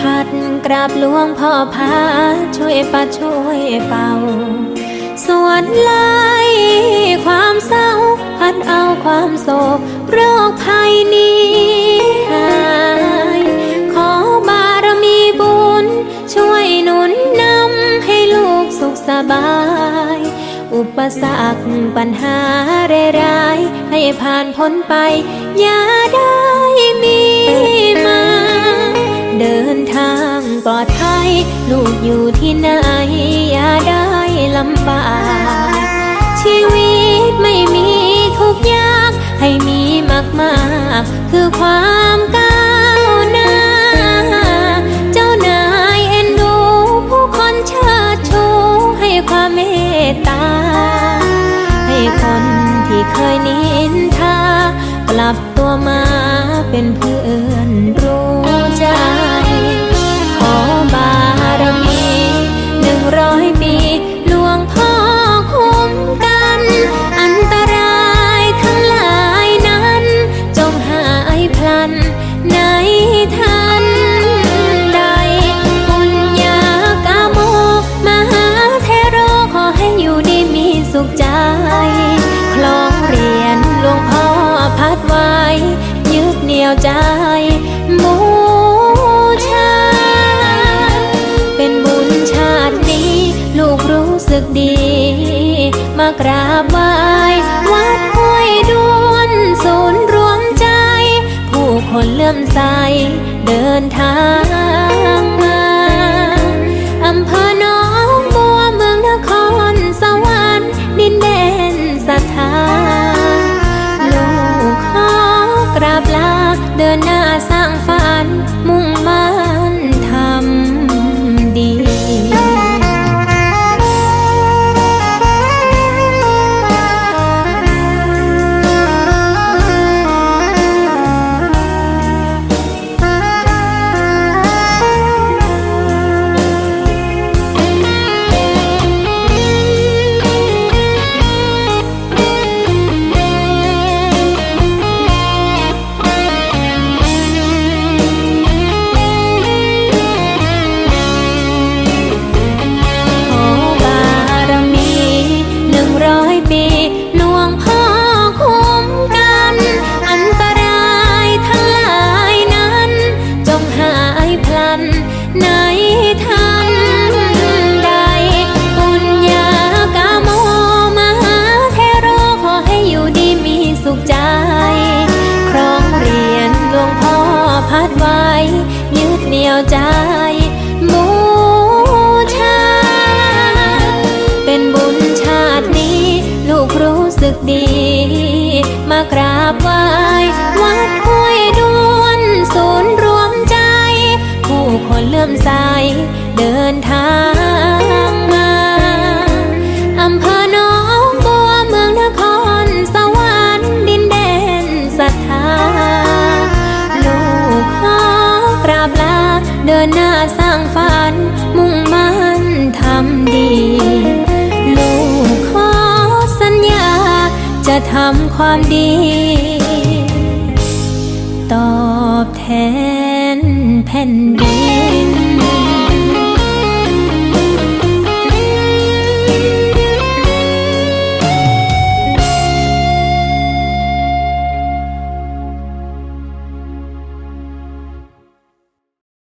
ขัดกราบหลวงพ่อพาช่วยปัดช่วยเป่าส่วนไล่ความเศร้า พัดเอาความโศกโรคภัยนี้หายขอบารมีบุญ ช่วยหนุนนำให้ลูกสุขสบาย อุปสรรคปัญหาร้ายๆให้ผ่านพ้นไป อย่าได้มี ดภัยลูกอยู่ที่ไหนอย่าได้ลำบากชีวิตไม่มีทุกอยาก ให้มีมากๆคือความก้าวหน้า เจ้านายเอ็นดู ผู้คนเชิดชูให้ความเมตตา ให้คนที่เคยนินทา กลับตัวมาเป็นเพื่อนรู้ใจ ยึดเหนี่ยวใจบูชา เป็นบุญชาตินี้ ลูกรู้สึกดี มากราบไหว้วัดห้วยด้วนศูนย์รวมใจ ผู้คนเลื่อมใสเดินทางมาากราบไหว้วัดห้วยด้วนศูนย์รวมใจ ผู้คนเลื่อมใสเดินทางมาอำเภอหนองบัวเมืองนครสวรรค์ดินแดนศรัทธา ลูกขอกราบลาเดินหน้าสร้างฝัน มุ่งมั่นทำดีำความดี ตอบแทนแผ่นดิน